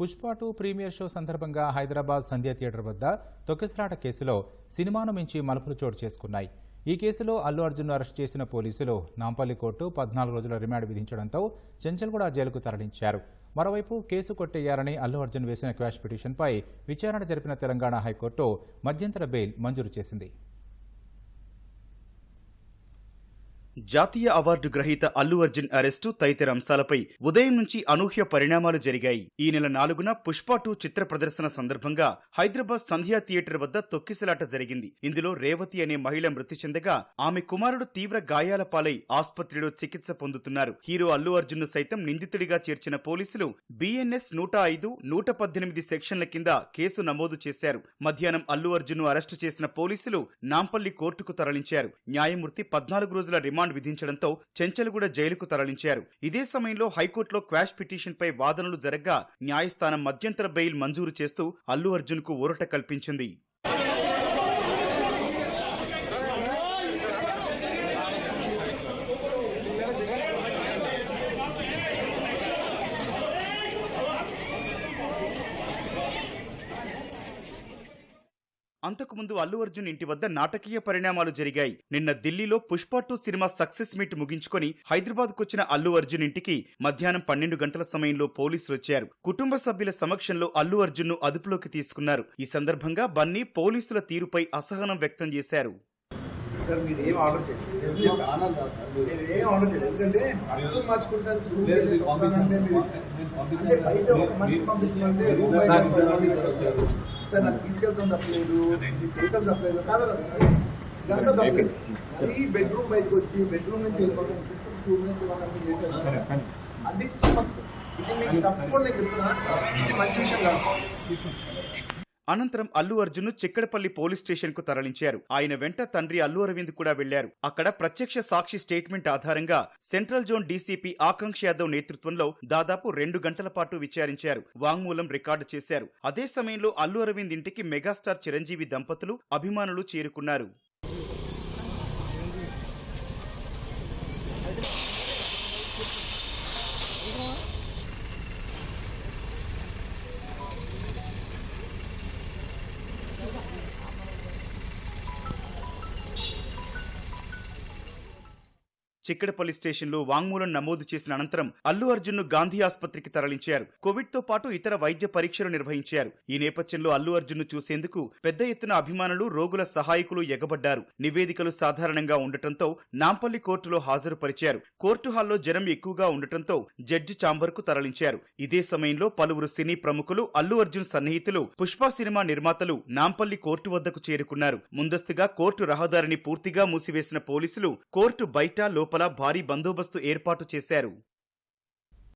Pushpa two premiere show సందర్భంగా హైదరాబాద్ సంధ్య theatre వద్ద తొక్కిసలాట కేసులో సినిమాను మించి మలుపులు చోటు చేసుకున్నాయి. ఈ కేసులో అల్లు అర్జున్ అరెస్ట్ చేసిన పోలీసులు నాంపల్లి కోర్టు పద్నాలుగు రోజుల రిమాండ్ విధించడంతో చెంచల్గూడ జైలుకు తరలించారు. మరోవైపు కేసు కొట్టేయాలని అల్లు అర్జున్ వేసిన క్వాష్ పిటిషన్పై విచారణ జరిపిన తెలంగాణ హైకోర్టు మధ్యంతర బెయిల్ మంజూరు చేసింది. జాతీయ అవార్డు గ్రహీత అల్లు అర్జున్ అరెస్టు తదితర అంశాలపై ఉదయం నుంచి అనూహ్య పరిణామాలు జరిగాయి. ఈ నెల నాలుగున పుష్ప టూ చిత్ర ప్రదర్శన సందర్భంగా హైదరాబాద్ సంధ్యా థియేటర్ వద్ద తొక్కిసలాట జరిగింది. ఇందులో రేవతి అనే మహిళ మృతి చెందగా ఆమె కుమారుడు తీవ్ర గాయాల పాలై ఆసుపత్రిలో చికిత్స పొందుతున్నారు. హీరో అల్లు అర్జున్ను సైతం నిందితుడిగా చేర్చిన పోలీసులు బిఎన్ఎస్ నూట ఐదు నూట పద్దెనిమిది సెక్షన్ల కింద కేసు నమోదు చేశారు. మధ్యాహ్నం అల్లు అర్జున్ను అరెస్టు చేసిన పోలీసులు నాంపల్లి కోర్టుకు తరలించారు. న్యాయమూర్తి పద్నాలుగు రోజుల రిమాండ్ విధించడంతో చెంచల్గూడ జైలుకు తరలించారు. ఇదే సమయంలో హైకోర్టులో క్వాష్ పిటిషన్పై వాదనలు జరగ్గా న్యాయస్థానం మధ్యంతర బెయిల్ మంజూరు చేస్తూ అల్లు అర్జున్కు ఊరట కల్పించింది. అంతకుముందు అల్లు అర్జున్ ఇంటి వద్ద నాటకీయ పరిణామాలు జరిగాయి. నిన్న ఢిల్లీలో Pushpa two cinema success meet ముగించుకొని హైదరాబాద్ కొచ్చిన అల్లు అర్జున్ ఇంటికి మధ్యాహ్నం పన్నెండు గంటల సమయంలో పోలీసులు వచ్చారు. కుటుంబ సభ్యుల సమక్షంలో అల్లు అర్జున్ను అదుపులోకి తీసుకున్నారు. ఈ సందర్భంగా బన్నీ పోలీసుల తీరుపై అసహనం వ్యక్తం చేశారు. సార్ మీరు ఏం ఆర్డర్ మీరు ఏం ఆర్డర్ చేయండి ఎందుకంటే అర్థం మార్చుకుంటాను ప్రూవ్ లేదు, చేయలేదు, మీరు వస్తానంటే మీరు- పంపించండి. అంటే బయట ఒక మనిషి పంపించమంటే రూమ్ బయట సార్, నాకు తీసుకెళ్తాం తప్పలేదు చేయటం తప్పలేదు కాదు తప్పలేదు. అది బెడ్రూమ్ బయటకు వచ్చి బెడ్రూమ్ నుంచి వెళ్ళిపోతాం తీసుకుని స్కూల్ నుంచి వాళ్ళని చేశారు సరే, కానీ. అది. ఇది మీకు తప్పకుండా నేను చెప్తున్నా. ఇది మంచి విషయం కాదు. అనంతరం అల్లు అర్జున్ చిక్కడపల్లి పోలీస్ స్టేషన్కు తరలించారు. ఆయన వెంట తండ్రి అల్లు అరవింద్ కూడా వెళ్ళారు. అక్కడ ప్రత్యక్ష సాక్షి స్టేట్మెంట్ ఆధారంగా central zone DCP Akanksha Yadav నేతృత్వంలో దాదాపు రెండు గంటల పాటు విచారించారు. వాంగ్మూలం రికార్డు చేశారు. అదే సమయంలో అల్లు అరవింద్ ఇంటికి మెగాస్టార్ చిరంజీవి దంపతులు అభిమానులు చేరుకున్నారు. చిక్కడపల్లి స్టేషన్లో వాంగ్మూలం నమోదు చేసిన అనంతరం అల్లు అర్జున్ను గాంధీ ఆసుపత్రికి తరలించారు. కోవిడ్తో పాటు ఇతర వైద్య పరీక్షలు నిర్వహించారు. ఈ నేపథ్యంలో అల్లు అర్జున్ను చూసేందుకు పెద్ద ఎత్తున అభిమానులు రోగుల సహాయకులు ఎగబడ్డారు. నివేదికలు సాధారణంగా ఉండటంతో నాంపల్లి కోర్టులో హాజరుపరిచారు. కోర్టు హాల్లో జనం ఎక్కువగా ఉండటంతో జడ్జి చాంబర్కు తరలించారు. ఇదే సమయంలో పలువురు సినీ ప్రముఖులు అల్లు అర్జున్ సన్నిహితులు పుష్ప సినిమా నిర్మాతలు నాంపల్లి కోర్టు వద్దకు చేరుకున్నారు. ముందస్తుగా కోర్టు రహదారిని పూర్తిగా మూసివేసిన పోలీసులు కోర్టు బయట లోపల భారీ బందోబస్తు ఏర్పాటు చేశారు.